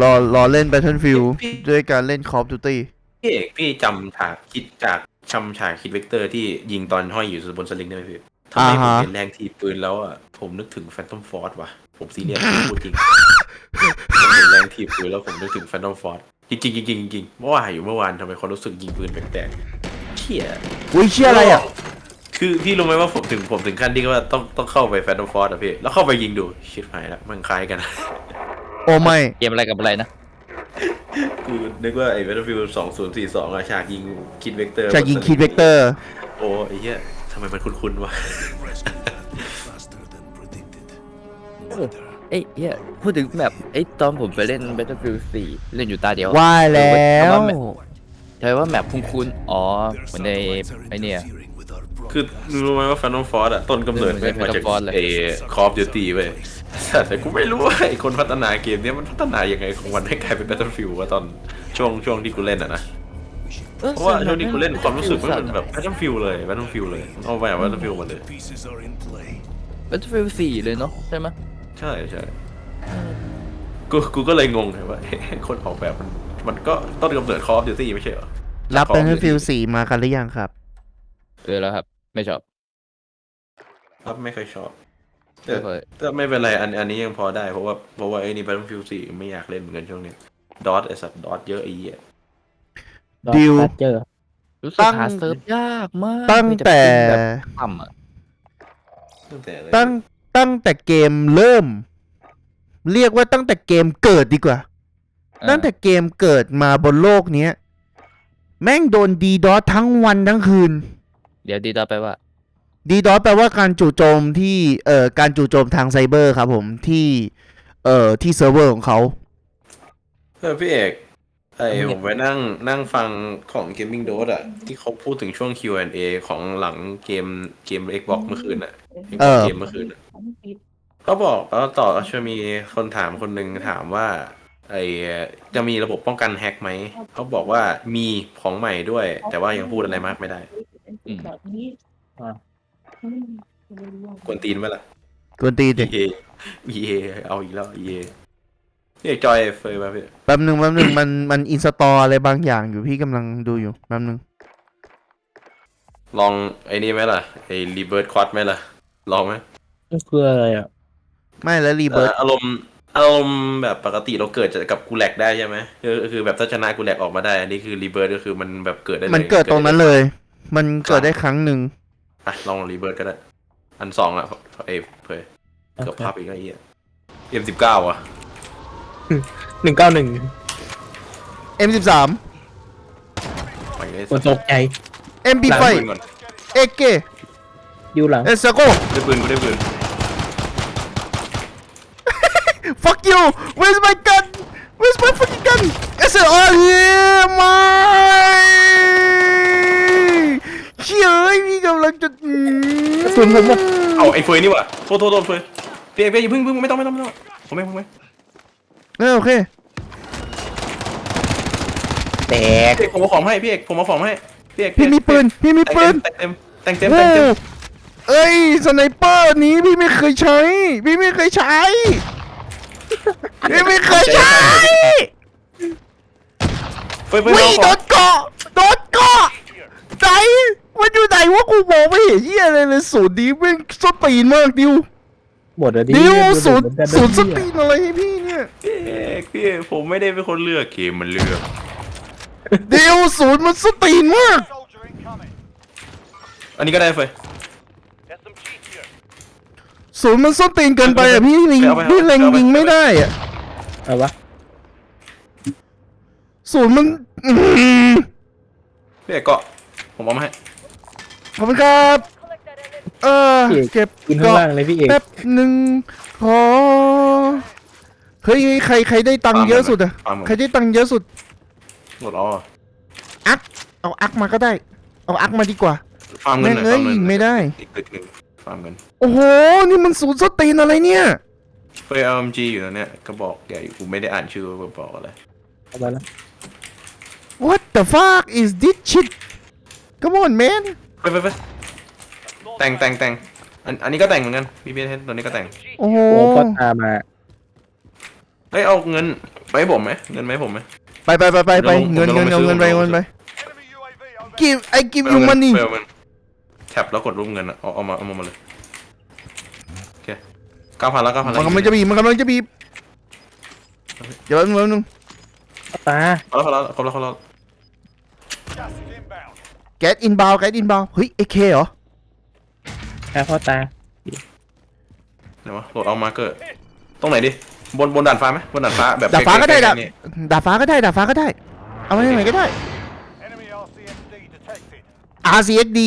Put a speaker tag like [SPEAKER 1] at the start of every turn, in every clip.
[SPEAKER 1] รอรอเล่น Battlefield ด้วยการเล่น Call of Duty
[SPEAKER 2] พี่เอกพี่จำฉากคิดจากชำฉากคิดเวกเตอร์ที่ยิงตอนห้อยอยู่บนสลิงได้ไหมพี่ทำไมผม
[SPEAKER 1] อ่าฮะ
[SPEAKER 2] เห็นแรงถีบปืนแล้วอะผมนึกถึงแฟนตอมฟอร์ดว่ะ ผมซีเรียสพูดจริงผมเห็นแรงถีบปืนแล้วผมนึกถึงแฟนตอมฟอร์ดจริงจริงๆจริงๆจริงๆเมื่อวานอยู่เมื่อวานทำไมคนรู้สึกยิงปืนแปลกๆเชี่ย
[SPEAKER 1] อุ้ยเชี่ยอะไรอะ
[SPEAKER 2] คือพี่รู้ไหมว่าผมถึงผมถึงขั้นที่ว่าต้องต้องเข้าไปแฟนตอมฟอร์ดอะพี่ แล้วเข้าไปยิงดูชิดหายแล้วมันคล้ายกัน
[SPEAKER 1] โอ้ไม่
[SPEAKER 3] เกมอะไรกับอะไรนะ
[SPEAKER 2] กูนึกว่าไอ้ Battlefield 2042อะฉากยิงคิดเวกเตอร์
[SPEAKER 1] จากยิงคิดเวกเตอร์
[SPEAKER 2] โอ้ไอ้เหี้ยทำไมมันคุ้นๆวะ
[SPEAKER 3] เอ้ยเหี้ยพูดถึงแบบไอ้ตอนผมไปเล่น Battlefield 4 เล่นอยู่ตาเดียว
[SPEAKER 1] ว่าแล้ว
[SPEAKER 3] ใช่ว่าแมปคุ้นๆอ๋อเหมือนในไอเนี่ย
[SPEAKER 2] คือรู้ไหมว่า Phantom Force อะต้นกำเนิด
[SPEAKER 3] เออ
[SPEAKER 2] มาจาก
[SPEAKER 3] Phantom Force เลย
[SPEAKER 2] ไอ้ Call of Duty เว้ย แต่กูไม่รู้ว่าไอ้คนพัฒนาเกมเนี้ยมันพัฒนายังไงของมันให้กลายเป็น Battlefield ว่าตอนช่วงช่วงที่กูเล่นอะนะ เพราะว่าช่วงที่กูเล่นความรู้สึกมันเป็นแบบ Battlefield เลย Battlefield เลยมันเอาแบบ Battlefield มาเลย
[SPEAKER 3] Battlefield 4เลยเนาะใช่ไหม
[SPEAKER 2] ใช่ใช่กูกูก็เลยงงไงว่า คนออกแบบมันมันก็ต้นกำเนิด Call of Duty ไม่ใช่เหรอ
[SPEAKER 1] รับ
[SPEAKER 2] Call of Duty
[SPEAKER 1] Battlefield 4 มากันหรือยังครับ
[SPEAKER 3] เจอแล้วครับ ไม่ชอบ
[SPEAKER 2] ครับไม่ค่อยชอบ
[SPEAKER 3] ไม่ค่อย
[SPEAKER 2] แต่ไม่เป็นไรอันอันนี้ยังพอได้เพราะว่าเพราะว่าไอ้นี่ Battlefield 4ไม่อยากเล่นเหมือนกันช่วงนี้ดอทไอสัตว์ดอทเยอะไอ้เหี้ย
[SPEAKER 1] ดิว
[SPEAKER 4] เจอ
[SPEAKER 3] รู้สึก
[SPEAKER 1] ตั้ง
[SPEAKER 3] หาเซิร์ฟยากมาก
[SPEAKER 1] ตั้ง
[SPEAKER 3] มี
[SPEAKER 1] แต่
[SPEAKER 3] ปิงแบบต่ำอะ
[SPEAKER 2] ตั้งแต่อะไร
[SPEAKER 1] ตั้งตั้งแต่เกมเริ่ม เรียกว่าตั้งแต่เกมเกิดดีกว่า
[SPEAKER 3] อ่า
[SPEAKER 1] ตั้งแต่เกมเกิดมาบนโลกเนี้ย แม่งโดนดีดอทั้งวันทั้งคืน
[SPEAKER 3] เดี๋ยวดีต่อไปว่า
[SPEAKER 1] ดีดอแปลว่าการจู่โจมที่เอ่อการจู่โจมทางไซเบอร์ครับผมที่เอ่อที่เซิร์ฟเวอร์ของเขา
[SPEAKER 2] เออพี่เอกไอ
[SPEAKER 3] เอาเนี่ย
[SPEAKER 2] ผมไปนั่งนั่งฟังของ Gaming Dose อะที่เขาพูดถึงช่วง Q&A ของหลังเกมเกม Xbox เมื่อคืนอะ
[SPEAKER 1] เออ
[SPEAKER 2] เกมเมื่อคืนอะเขาบอกแล้วต่อจะมีคนถามคนหนึ่งถามว่า ไอจะมีระบบป้องกันแฮ็กไหม เขาบอกว่ามีของใหม่ด้วย แต่ว่ายังพูดอะไรมากไม่ได้
[SPEAKER 3] อืม
[SPEAKER 2] กวนตีนไหมล่ะ
[SPEAKER 1] กวนตีนดิ
[SPEAKER 2] EA EA เอาอีกแล้ว EA พี่เอกจอยเฟยมาพี่
[SPEAKER 1] แป๊บหนึ่งแป๊บหนึ่งมันมันอินสตออะไรบางอย่างอยู่พี่กำลังดูอยู่แป๊บหนึ่ง
[SPEAKER 2] ลองไอ้นี่ไหมล่ะไอ้รีเบิร์ q ค a ดไหมล่ะ ลองไหม
[SPEAKER 4] มันคืออะไรอะ
[SPEAKER 1] ไม่แล้วรีเบิร์
[SPEAKER 2] เอ่ออารมณ์อารมณ์แบบปกติเราเกิดจากกับกูแลกได้ใช่ไหมคือคือแบบถ้าชนะกูแลกออกมาได้ อันนี้คือรีเบิร์ก็คือมันแบบเกิดได้เลย
[SPEAKER 1] มันเกิดตรงนั้นเลย มันเกิดได้ครั้งหนึ่ง
[SPEAKER 2] อะลองรีเบิร์ก็ได้ อันสองอะเอ้ยเผยเกือบพับอีกแล้วไอ้เหี้ยเอ็มสิบเก้าอะ
[SPEAKER 4] หนึ่งเก้าหนึ่ง
[SPEAKER 1] M13
[SPEAKER 2] ไปเลย
[SPEAKER 4] กดตกใจ
[SPEAKER 1] MP5
[SPEAKER 2] ได้ปืนก่อน
[SPEAKER 1] AK
[SPEAKER 4] อยู่หลัง
[SPEAKER 1] เอสโก
[SPEAKER 2] ได้ปืนกูได้ปืน
[SPEAKER 1] fuck you where's my gun where's my fucking gun SLR yeah ไม่เชี่ยเอ้ยพี่กำลังจะอืม
[SPEAKER 4] กระสุ นผมหมด
[SPEAKER 2] เอาไอ้เฟยนี่ว่ะโทษโทษโทษเฟยพี่เอกพี่เอกอย่าเพิ่งเพิ่งไม่ต้องไม่ต้องไม่ต้องผมไม่ผมไม่
[SPEAKER 1] เออโอเค
[SPEAKER 4] แตก
[SPEAKER 2] พี่เอกผมเอาของมาให้พี่เอกผมเอาของมาให้พี่เอก
[SPEAKER 1] พี่มีปืนพี่มีปืน
[SPEAKER 2] แต่งเต็มแต่งเต็มแต่งเต็ม
[SPEAKER 1] โอ้เอ้ยสไนเปอร์นี้พี่ไม่เคยใช้ พี่ไม่เคยใช้ พี่ไม่เคยใช้
[SPEAKER 2] เฟยเฟย
[SPEAKER 1] วิ่
[SPEAKER 2] เอา
[SPEAKER 1] ง
[SPEAKER 2] ข
[SPEAKER 1] โด
[SPEAKER 2] อง
[SPEAKER 1] นเกาะโดนเกาะไหน มันอยู่ไหนวะกูมองไม่เห็นเหี้ยอะไรเลยศูนย์นี้แม่งสตีนมากดิว
[SPEAKER 4] หมดแล้วดิ
[SPEAKER 1] ดิว
[SPEAKER 4] มัน
[SPEAKER 1] ศูนย์
[SPEAKER 4] เหมือกั
[SPEAKER 1] ศูนย์ส
[SPEAKER 4] เย
[SPEAKER 1] ตีนอะไรให้พี่เนี่ย
[SPEAKER 2] พี่เอกพี่เอกผมไม่ได้เป็นคนเลือกเกมมันเลือก
[SPEAKER 1] ดิวศูนย์มันสตีนมาก
[SPEAKER 5] Soldier incoming.
[SPEAKER 2] อันนี้ก็ได้เฟย
[SPEAKER 5] Get some cheese here.
[SPEAKER 1] ศูนย์มันสตีนเกินไปอะพี่ลิง
[SPEAKER 2] เอาไปเอาไป
[SPEAKER 1] พี่เล็ง
[SPEAKER 2] เอาไป
[SPEAKER 1] ยิงไม่ได้อะ
[SPEAKER 4] เอาวะ
[SPEAKER 1] ศูนย์มันอื้อหือ
[SPEAKER 2] พี่เอกเกาะผมเอามาให้
[SPEAKER 1] ขอบคุณครับ เออเก็บ
[SPEAKER 4] กินข้าง
[SPEAKER 1] เกาะ
[SPEAKER 4] ล่างเลยพี่เอก
[SPEAKER 1] แป๊บหนึ่งขอเฮ้ยใครใครได้ตังค์เยอะสุดอะ
[SPEAKER 2] ฟาร์มผม
[SPEAKER 1] ใครได้ตังค์เยอะสุด
[SPEAKER 2] หมดอ๋อ
[SPEAKER 1] อัก เอาอักมาก็ได้ เอาอักมาดีกว่า
[SPEAKER 2] ฟาร์มเงิ
[SPEAKER 1] แม่
[SPEAKER 2] น
[SPEAKER 1] ง
[SPEAKER 2] หน่อย
[SPEAKER 1] เอ้ย
[SPEAKER 2] ฟาร์มเงิน
[SPEAKER 1] ยิงไม่ได้
[SPEAKER 2] อีกตึกหนึ่งฟาร์มเงิน
[SPEAKER 1] โอ้โห นี่มันศูนย์สตีนอะไรเนี่ย
[SPEAKER 2] เฟยเอาเอ็มจีอยู่นะเนี่ยก็บอกใหญ่กูไม่ได้อ่านชื่อว่าบอกอะไร
[SPEAKER 4] เอาไปแล้ว
[SPEAKER 1] What the fuck is this shit Come on man
[SPEAKER 2] ไปไปไปแต่งแต่งแต่งอันอันนี้ก็แต่งเหมือนกันบีบีเทนตัวนี้ก็แต่ง
[SPEAKER 1] โอ้โห
[SPEAKER 4] โอ้พ่อตามา
[SPEAKER 2] เฮ้ยเอาเงินไปให้ผมไหมเงินไหมผมไหม
[SPEAKER 1] ไปไปไปไปไป
[SPEAKER 2] เดี๋
[SPEAKER 1] เงิ
[SPEAKER 2] ย
[SPEAKER 1] น
[SPEAKER 2] วลง
[SPEAKER 1] เงิน
[SPEAKER 2] เดี๋
[SPEAKER 1] เอา
[SPEAKER 2] ยวลง
[SPEAKER 1] เงินไป
[SPEAKER 2] ไปซื้อ
[SPEAKER 1] เอาเงินไป
[SPEAKER 5] Enemy UAV overhead.
[SPEAKER 1] กิฟไอ้กิฟยูมันนี่
[SPEAKER 2] ไปเอาเงินแท็บแล้วกดรูปเงินอะเอาเอามาเอามามาเลยโอเคเก้าพันแล้วเก้าพัน
[SPEAKER 1] มันกำลังจะบีบมันกำลังจะบีบเดี๋ยวแป๊บนึงแป๊บนึง
[SPEAKER 4] ตา
[SPEAKER 2] เอาแล้วเอาแล้วครบแล้วครบแล้ว
[SPEAKER 5] Gas is inbound.
[SPEAKER 1] แก๊สอินบาวแก๊สอินบาวเฮ้ยเอเคเหรอ
[SPEAKER 4] แค่พ่อตา
[SPEAKER 2] เดี๋ยววะโหลดเอามาร์เกอร์ตรงไหนดิบนบนด่านฟ้าไหมบนด่านฟ้าแบบ
[SPEAKER 1] ดาดฟ้าก็ได้
[SPEAKER 2] ใก
[SPEAKER 1] ดา
[SPEAKER 2] ล้
[SPEAKER 1] ด
[SPEAKER 2] ๆนี่
[SPEAKER 1] ดาดฟ้าก็ได้ดาดฟ้าก็ได้ เอาไว้ไหนก็ได้
[SPEAKER 5] Enemy RCXD detected.
[SPEAKER 1] RCXD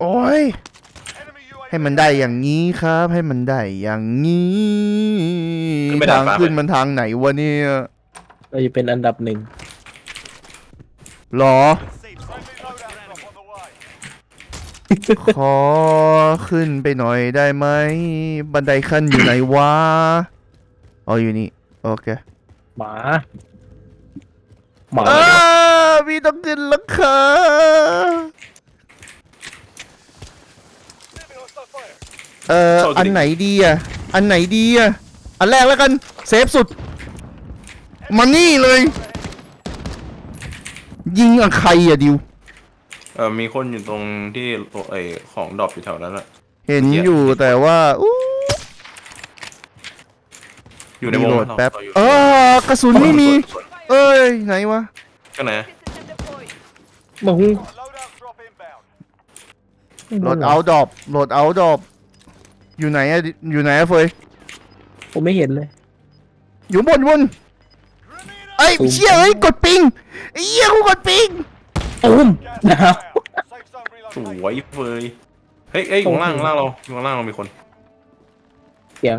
[SPEAKER 1] โอ้ย
[SPEAKER 5] Enemy UAV.
[SPEAKER 1] ให้มันได้อย่างนี้ครับ ให้มันได้อย่างนี้ทางขึ้นมันทางไหนวะเนี่ย
[SPEAKER 4] เราจะเป็นอันดับหนึ่ง
[SPEAKER 1] หรอ ขอขึ้นไปหน่อยได้ไหม บันไดขั้นอยู่ไหนวะ อ๋ออยู่นี่ โอเค
[SPEAKER 4] หมา หมา
[SPEAKER 1] เออพี่ต้องขึ้นแล้วค่ะ
[SPEAKER 5] Enemy hostile fire.
[SPEAKER 1] เอ่อ อันไหนดีอะ อันไหนดีอะ อันแรกแล้วกัน เซฟสุด มานี่เลย ยิงอะใครอะดิว
[SPEAKER 2] เออมีคนอยู่ตรงที่ตัวไอของดรอปอยู่แถวนั้นอะ
[SPEAKER 1] เห็นอยู่แต่ว่าอู้
[SPEAKER 2] อยู่ในวง
[SPEAKER 1] รีโหลด
[SPEAKER 2] เรา
[SPEAKER 1] แป๊บ
[SPEAKER 2] เราอยู่
[SPEAKER 1] เออกระสุนไม่มี เอ้ยไหนวะ
[SPEAKER 2] ข้างไหน
[SPEAKER 4] มาหุ้ง
[SPEAKER 5] Loadout drop inbound.
[SPEAKER 1] โหลดเอาดอบโหลดเอาดอบอยู่ไหนอะอยู่ไหนอะเฟย
[SPEAKER 4] ผมไม่เห็นเลย
[SPEAKER 1] อยู่บนบนเอ้ยเชี่ยเอ้ยกดปิงไอ้เหี้ยกูกดปิง
[SPEAKER 4] ตุ้ม
[SPEAKER 5] Gas
[SPEAKER 4] ดาว
[SPEAKER 5] inbound. Safe zone
[SPEAKER 2] ส
[SPEAKER 5] relocated.
[SPEAKER 2] วยเฟยเฮ้ยเอ้ยอยู่ข้างล่างข้างล่างเราอยู่ข้างล่างเรามีคน
[SPEAKER 4] เสียง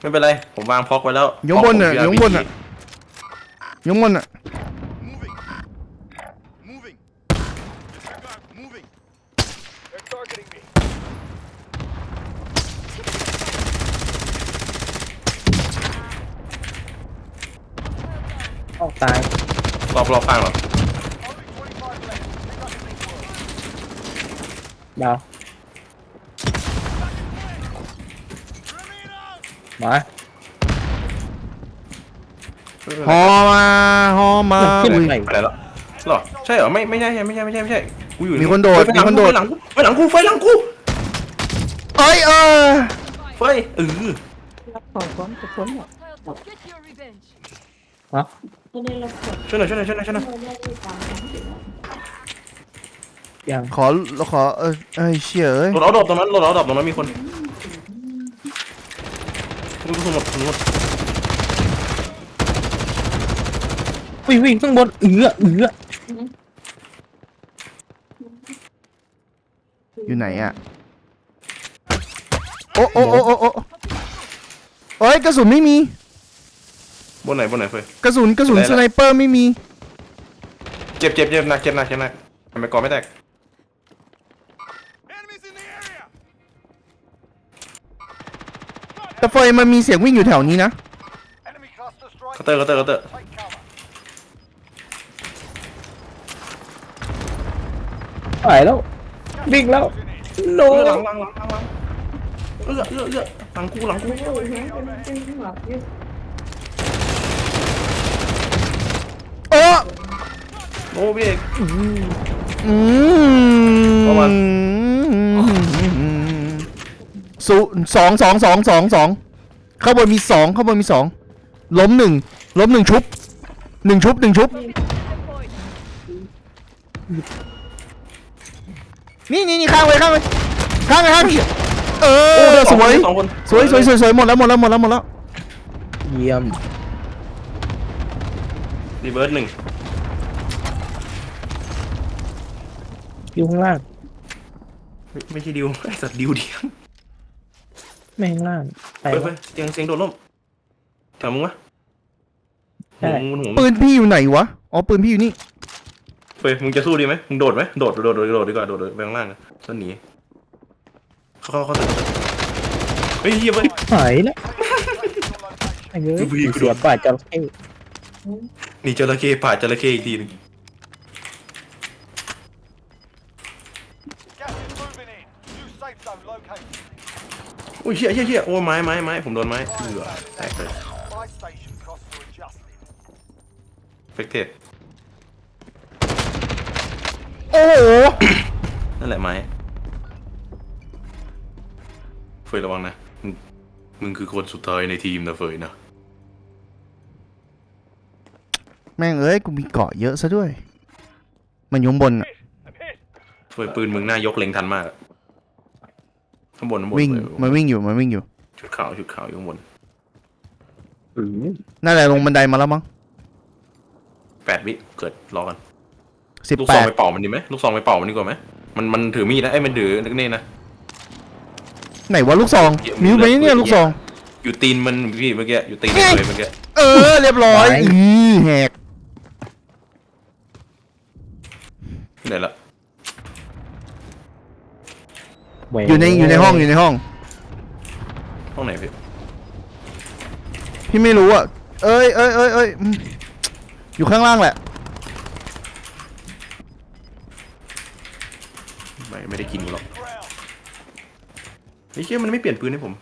[SPEAKER 2] ไม่เป็นไร ผมวางพ็อกไว้แล้ว
[SPEAKER 1] อยู่บนน่ะ
[SPEAKER 2] พ็อกผม
[SPEAKER 1] อยู่บนน่ะอยู่บนอะ
[SPEAKER 5] Moving. Moving. Moving. They're targeting me.
[SPEAKER 4] ออกตาย
[SPEAKER 2] รอบรอบข้างเหรอ
[SPEAKER 5] Only 25 left. Pick up your work.
[SPEAKER 4] ดาวหมา
[SPEAKER 1] ฮอมาฮอมา
[SPEAKER 4] ขึ้น
[SPEAKER 1] อุ้ย
[SPEAKER 4] ใหม่
[SPEAKER 2] ไปไหนแล้วหรอใช่เหรอไม่ไม่ใช่ไม่ใช่ไม่ใช่ไม่ใช่กูอยู่
[SPEAKER 1] มีคนโดด
[SPEAKER 2] เฟย
[SPEAKER 1] มีคนโดด
[SPEAKER 2] ไฟหลังกูไฟหลังกูไฟหลังกู
[SPEAKER 1] เอ้ยเออ
[SPEAKER 2] ไฟเออ
[SPEAKER 6] Get your revenge.
[SPEAKER 4] ฮะ
[SPEAKER 2] ช่วยหน่อยช่วยหน่อยช่วยหน่อยช่วยหน่อย
[SPEAKER 4] ยัง
[SPEAKER 1] ขอขอเออเอ้ยเชี่ยเอ้ย
[SPEAKER 2] โดดเอาดรอปตรงนั้นโดดเอาดรอปตรงนั้นมีคนกูกูหมดกูหมด
[SPEAKER 4] วิ่งวิ่งข้างบนเอือเอือ
[SPEAKER 1] อยู่ไหนอะโอ้โอ้โอ้โอ้โอ้เอ้ยกระสุนไม่มี
[SPEAKER 2] บนไหนบนไหนเฟย
[SPEAKER 1] กระสุนกระสุน
[SPEAKER 2] อะไร
[SPEAKER 1] ส
[SPEAKER 2] ล่ะ
[SPEAKER 1] ไนเปอร์ไม่มี
[SPEAKER 2] เจ็บเจ็บเจ็บหนักเจ็บหนักเจ็บหนักทำไมกอไม่แตก
[SPEAKER 5] Enemies in the area.
[SPEAKER 1] แต่เฟยมันมีเสียงวิ่งอยู่แถวนี้นะ
[SPEAKER 5] Enemy cluster strike.
[SPEAKER 2] คัตเตอร์คัตเตอร์คัตเตอร์
[SPEAKER 5] Take cover.
[SPEAKER 4] หายแล้ววิ่งแล้วโน
[SPEAKER 2] เออหลังหลังหลังหลังหลังเออเออเออหลังกูหลังกู
[SPEAKER 1] โอ้
[SPEAKER 2] โอ้พี่เอก
[SPEAKER 1] อืม
[SPEAKER 2] ประมาณ
[SPEAKER 1] สูสองสองสองสองสองข้างบนมีสองข้างบนมีสองล้มหนึ่งล้มหนึ่งชุบหนึ่งชุบหนึ่งชุบ นี่นี่นี่ข้างไว้ข้างไว้ข้างไว้ข้างเออสวย
[SPEAKER 2] สองคน
[SPEAKER 1] สวยสวยสวยสวยหมดแล้วหมดแล้วหมดแล้วหมดแล้ว
[SPEAKER 4] เยี่ยม
[SPEAKER 2] รีเบิร์ดหนึ่ง
[SPEAKER 4] อยู่ข้างล่าง
[SPEAKER 2] ไม่ไม่ใช่ดิวไอสัตว์ดิวเดียว
[SPEAKER 4] ไม่ข้างล่างไป
[SPEAKER 2] เฮ้ยเฮ้ยเสียงเสียงโดดล่มแถวมึงวะ
[SPEAKER 4] ใช่
[SPEAKER 2] หัวมึงหัวมึง
[SPEAKER 1] ปืนพี่อยู่ไหนวะ อ๋อปืนพี่อยู่นี่
[SPEAKER 2] เฮ้ยมึงจะสู้ดีไหมมึงโดดไหมโดดโดดโดดโดดดีกว่าโดดโดดไปข้างล่างอะแล้วหนีเข้าเข้าเข้าเข้าเฮ้ยเฮียเว้ย
[SPEAKER 4] หายแล้วไอ้เอ้ย
[SPEAKER 2] ดูพี่กู
[SPEAKER 4] เสียบาดจระเข้
[SPEAKER 2] หนีจระเข้ผ่าจระเข้อีกทีหนึง อุ้ยเฮียเฮียเฮียโอ้ไม้ไม้ไม้ผมโดนไม้เหลือแตกเลย
[SPEAKER 5] My station costs are adjusted.
[SPEAKER 2] เฟกเทส
[SPEAKER 1] โอ้โห
[SPEAKER 2] นั่นแหละไม้เฟยระวังนะมึงมึงคือคนสุดท้ายในทีมนะเฟยนะ
[SPEAKER 1] แม่งเอ้ยกูมีเกาะเยอะซะด้วย มันอยุ่ข้างบนอะ
[SPEAKER 2] เฟยปืนมึงหน้ายกเล็งทันมากอะ ข้างบนข้างบน
[SPEAKER 1] วิ่ง
[SPEAKER 2] เฟย
[SPEAKER 1] มันวิ่งอยู่มันวิ่งอยู่
[SPEAKER 2] ชุดขาวชุดขาวอยู่ข้างบน
[SPEAKER 4] อืม
[SPEAKER 1] น่าจะลงบันไดมาแล้วมั้ง
[SPEAKER 2] แปดวิเกิดรอกัน
[SPEAKER 1] สิบ
[SPEAKER 2] ลูก
[SPEAKER 1] แป
[SPEAKER 2] ซอง
[SPEAKER 1] ด
[SPEAKER 2] ไปเป่ามันดีไหมลูกซองไปเป่ามันดีกว่าไหมมันมันถือมีดนะไอ้ยมันถือนึกนี่นะ
[SPEAKER 1] ไหนวะลูกซองมิวไปเนี่ยลูกซอง
[SPEAKER 2] อยู่ตีนมันพี่เมื่อกี้อยู่ตีน
[SPEAKER 1] เฮ้ย
[SPEAKER 2] เลยเมื่อกี้
[SPEAKER 1] เออ เรียบร้อยอือแหก
[SPEAKER 2] ที่ไหนละ
[SPEAKER 4] แหว
[SPEAKER 1] อยู่ในอยู่ในห้องอยู่ในห้อง
[SPEAKER 2] ห้องไหนพี่
[SPEAKER 1] พี่ไม่รู้อะ เอ้ยเอ้ยเอ้ยเอ้ยอืมอยู่ข้างล่างแหละ
[SPEAKER 2] ไม่ไม่ได้กินหรอกไอ้เชี่ยมันไม่เปลี่ยนปืนให้ผม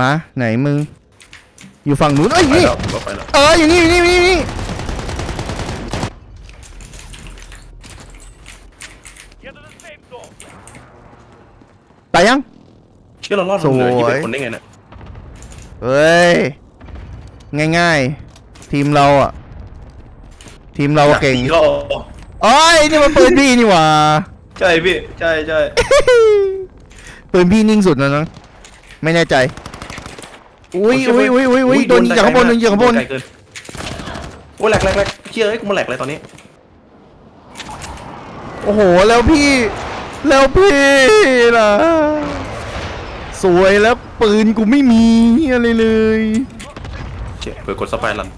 [SPEAKER 1] มา ไหนมึง อยู่ฝั่งนู้นเอ้ย
[SPEAKER 2] ไป
[SPEAKER 1] นี่
[SPEAKER 2] แล้วผมก็ไปแล้ว
[SPEAKER 1] เอออยู่นี่อยู่นี่อยู่นี่อยู่นี่ ตายยัง
[SPEAKER 2] เชี่ยเรารอดคนเหลือ
[SPEAKER 1] ส
[SPEAKER 2] ยี่
[SPEAKER 1] วย
[SPEAKER 2] สิบคนได้ไงเนี่ย
[SPEAKER 1] เฮ้ย ง่ายๆ ทีมเราอะ ทีมเราอะเก่ง
[SPEAKER 2] ก็
[SPEAKER 1] โอ้ยนี่มันปืนพี่นี่หว่า
[SPEAKER 2] ใช่พี่ ใช่ใช่
[SPEAKER 1] ปืนพี่นิ่งสุดแล้วนะ ไม่แน่ใจ อุ้ยอุ้ยอุ้ยอุ้ยอุ้ยโดนยิงจากข้างบนโดนยิงจากข้างบน
[SPEAKER 2] ไกลเกินโอ้ยแหลกแหลกแหลกเชี่ยเอ้ยกูมาแหลกเลยตอนนี้
[SPEAKER 1] โอ้โห แล้วพี่ แล้วพี่ล่ะ สวยแล้วปืนกูไม่มีอะไรเลย
[SPEAKER 2] เชี่ยเผื่อกดสไปรัน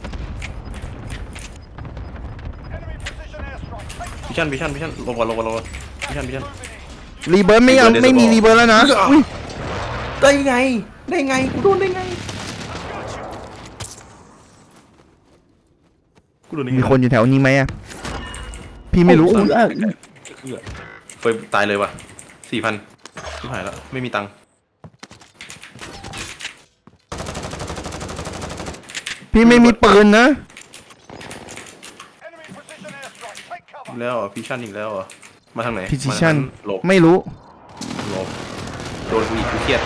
[SPEAKER 5] Enemy precision airstrike. Take
[SPEAKER 2] พิชันพิชันพิชันลงก่อนลงก่อนลงก่อนพิชันพิชัน
[SPEAKER 1] รีเบิร์นไม่เอา
[SPEAKER 2] รีเบิร์น
[SPEAKER 1] ไม่มี
[SPEAKER 2] เดี๋ยวจะบอก
[SPEAKER 1] รีเบิร์นแล้วนะ
[SPEAKER 2] เฮ้ย
[SPEAKER 1] อุ๊ย
[SPEAKER 2] ได้ไง ได้ไงกูโดนได้ไงกูโดนได้ไง
[SPEAKER 1] มีคนอยู่แถวนี้ไหมอะพี่ไม่รู้
[SPEAKER 4] โอ้ยอะ
[SPEAKER 2] เฟยตายเลยว่ะสี่พันชิบหายแล้ว ไม่มีตังค์
[SPEAKER 1] พี่ไม่มีปืนนะ
[SPEAKER 5] Enemy precision airstrike. Take cover.
[SPEAKER 2] อีกแล้วเหรอพิชันอีกแล้วเหรอมาทางไหน
[SPEAKER 1] พิชิชัน
[SPEAKER 2] มาทางนั้นหลบ
[SPEAKER 1] ไม่รู้
[SPEAKER 2] หลบโดนกูอีกกูเครียด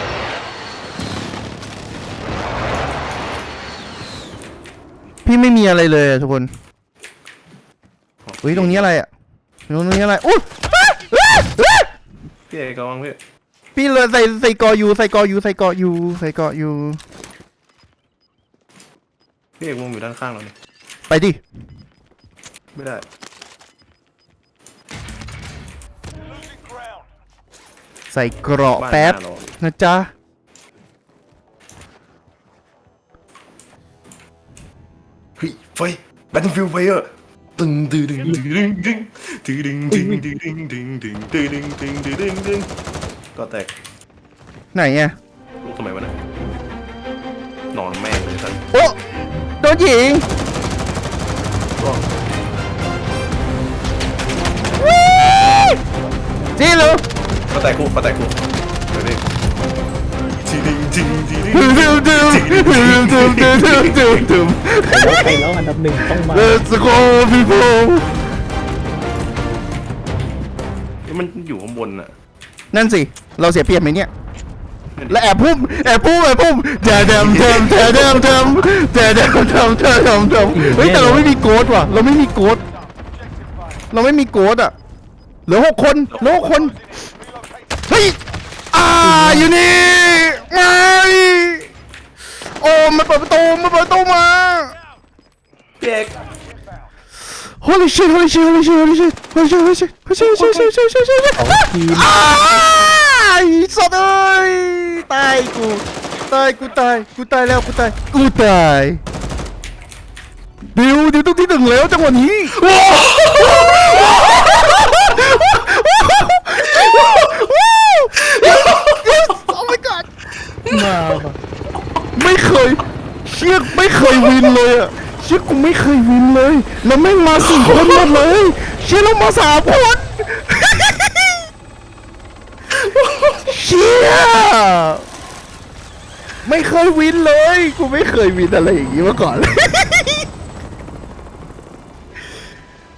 [SPEAKER 1] พี่ไม่มีอะไรเลยอะทุกคนเฮ้ยตรงนี้อะไรอะตรงนี้อะไรอุ้ยอะอะอะ
[SPEAKER 2] พี่เอกระวังพี่
[SPEAKER 1] พี่เลยใส่ใส่กออยู่ใส่กออยู่ใส่กออยู่ใส่กออยู่
[SPEAKER 2] พี่เอกวงอยู่ด้านข้างเราเนี่ย
[SPEAKER 1] ไปดิ
[SPEAKER 2] ไม่ได้
[SPEAKER 5] Losing ground.
[SPEAKER 1] ใส่เกราะ
[SPEAKER 2] บ้าน
[SPEAKER 1] แป๊บ
[SPEAKER 2] หน้าเรา
[SPEAKER 1] นะจ๊ะ
[SPEAKER 2] เฮ้ยไฟ Battlefield ไฟอะตึงตึงตึงตึงตึง ตึงตึงตึงตึงตึงตึงตึงตึงตึงตึงตึงตึงก็แตก
[SPEAKER 1] ไหนอะ
[SPEAKER 2] ลูกทำไมวะเนี่ยนอนแม่งเลยท่าน
[SPEAKER 1] โอ้โดนยิงวิจีลู
[SPEAKER 2] ก็แตกกูก็แตกกูเดี๋ยวดิตึงตึงตึง
[SPEAKER 1] ดึมดึมดึมดึมดึมดึมดึมดึม
[SPEAKER 4] แล้วใครแล้วอันดับหนึ่งต้องมา
[SPEAKER 1] Let's go people
[SPEAKER 2] นอะ
[SPEAKER 1] นั่นสิ เราเสียเปรียบไหมเนี่ย และแอบพุ่มแอบพุ่มแอบพุ่มเดาเดมเดมเดาเดมเดมเดาเดมเดมเดาเดมเดมเฮ้ยแต่เราไม่มีโกดว่ะ เราไม่มีโกดเราไม่มีโกดอะเหลือหกคนเหลือหกคนเฮ้ยอ่าอยู่นี่ไม่โอ้มันเปิดประตูมันเปิดประตูมา
[SPEAKER 2] เด็ก
[SPEAKER 1] Holy shit, holy shit, holy shit, holy shit, holy shit, holy shit, holy shit, holy shit, holy shit, holy shit, holy shit,
[SPEAKER 4] สองทีม
[SPEAKER 1] อ้ายสัตว์เอ้ยตายกูตายกูตายกูตายแล้วกูตายกูตายดิวดิวต้องที่หนึ่งแล้วจังหวะนี้ว้าวโอ้ my god
[SPEAKER 4] มาว่ะ
[SPEAKER 1] ไม่เคยเชือกไม่เคยวินเลยอะเชือกกู ไม่เคยวินเลย แล้วแม่งมาสี่คนหมดเลย เชี่ยเรามาสามคนเชี่ยไม่เคยวินเลย กูไม่เคยวินอะไรอย่างนี้มาก่อนเลย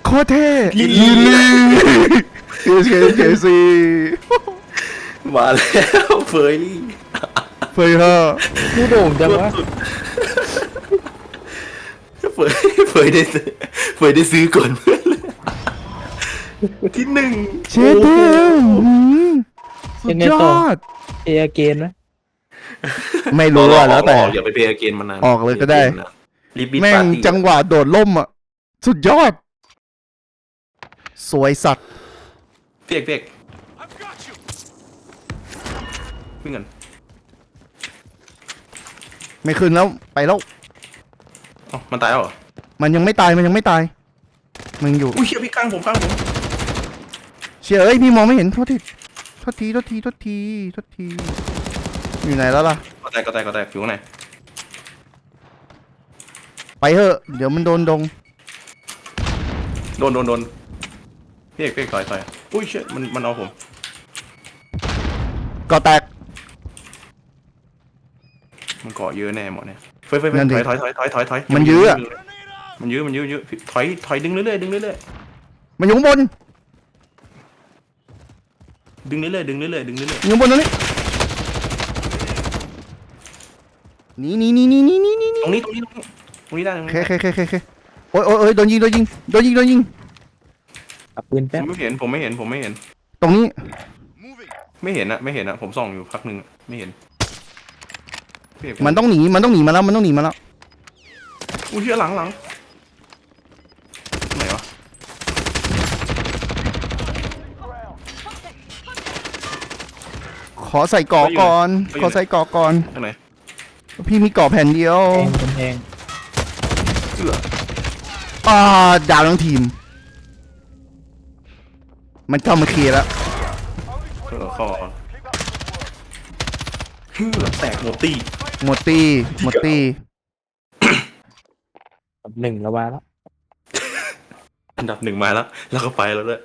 [SPEAKER 1] โคตรเท่ลิลลี่เอสเคเคซี
[SPEAKER 2] มาแล้วเฟยลี่
[SPEAKER 1] เฟยฮะ
[SPEAKER 4] กูโด่งจังวะ
[SPEAKER 2] เฟยเฟยได้ซื้อเฟยได้ซื้อก่อนเพื่อนเลยที่หนึ่ง
[SPEAKER 1] เชดเท่อืมสุดยอด
[SPEAKER 4] เอเกนไหม
[SPEAKER 1] ไม่รู้อะแล้วแต่
[SPEAKER 2] ออกอย่าไปเพย์เกมมานาน
[SPEAKER 1] ออกเลยก็ได้
[SPEAKER 2] รีบบิด
[SPEAKER 1] แม่
[SPEAKER 2] ปางร์ตี้
[SPEAKER 1] จังหวะโดดล่มอะ สุดยอด สวยสัตว์
[SPEAKER 2] เพียกเพียกวิ่งกัน
[SPEAKER 1] ไม่ขึ้นแล้ว ไปแล้ว
[SPEAKER 2] เอ้ามันตายแล้วเหรอ
[SPEAKER 1] มันยังไม่ตายมันยังไม่ตาย มึงอยู่
[SPEAKER 2] อุ้ยเชี่ยพี่ข้างผมข้างผม
[SPEAKER 1] เชื่ยเอ้ยพี่มองไม่เห็นโทษทีโทษทีโทษทีโทษทีโทษทีอยู่ไหนแล้วล่ะ
[SPEAKER 2] ก็แตกก็แตกก็แตกอยู่ข้างใน
[SPEAKER 1] ไปเถอะเดี๋ยวมันโดนดง
[SPEAKER 2] โดนโดนโดนพี่เอกพี่เอกต่อยต่อยอุ้ยเชี่ยมันมันเอาผม
[SPEAKER 1] ก็แตก
[SPEAKER 2] มันเกาะเยอะแน่หมดเนี่ย เฟยเฟยเฟย
[SPEAKER 1] นั่นดิ
[SPEAKER 2] ถอยถอยถอยถอยถอยถอย
[SPEAKER 1] มันยื้ออะ
[SPEAKER 2] มันยื้อมันยื้อยื้อพี่ถอยถอยดึงเรื่อยๆดึงเรื่อย
[SPEAKER 1] มันอยู่ข้างบน
[SPEAKER 2] ๆดึงเรื่อยๆดึงเรื่อยๆดึงเรื่อย
[SPEAKER 1] อยู่ข้างบนตรงนี้หนี่นี่นี่นี่นี่นี่นี่
[SPEAKER 2] ๆตรงนี้ตรงนี้ตรงนี้ตรงนี้ได้ตรง
[SPEAKER 1] โอ
[SPEAKER 2] นี้
[SPEAKER 1] เค
[SPEAKER 2] ได้
[SPEAKER 1] โอเคโอเคโอเคโอ้ยโอ้ยโอ้ยโดนยิงโดนยิงโดนยิงโดนยิง
[SPEAKER 4] อับปืน
[SPEAKER 2] ผ
[SPEAKER 4] แป๊บ
[SPEAKER 2] มไม่เห็นผมไม่เห็นผมไม่เห็น
[SPEAKER 1] ตรงนี้
[SPEAKER 2] ไม่เห็นอะไม่เห็นอะผมส่องอยู่พักหนึ่งอะไม่เห็น พี่เอก
[SPEAKER 1] มันต้องหนีมันต้องหนีมาแล้วมันต้องหนีมาแล้ว
[SPEAKER 2] อุ้ยเชี่ยหลังหลังไหนวะ
[SPEAKER 1] ขอใส่เกาะก่อน ขอใส่เกาะก่อน
[SPEAKER 2] ทางไหน
[SPEAKER 1] พี่มีเกาะแผ่นเดียว
[SPEAKER 4] แพงกำแพง
[SPEAKER 2] เอื้อ
[SPEAKER 1] อ่าดาวทั้งทีม มันเข้ามาเคลียร์แล้ว
[SPEAKER 2] เออคอเฮือแตกหมดตี
[SPEAKER 1] หมดตี้หมดตี้
[SPEAKER 4] อับหนึ่งแล้ววาแล้ว
[SPEAKER 2] อันดับหนึ่งมาแล้ว แล้วก็ไปแล้วด้วย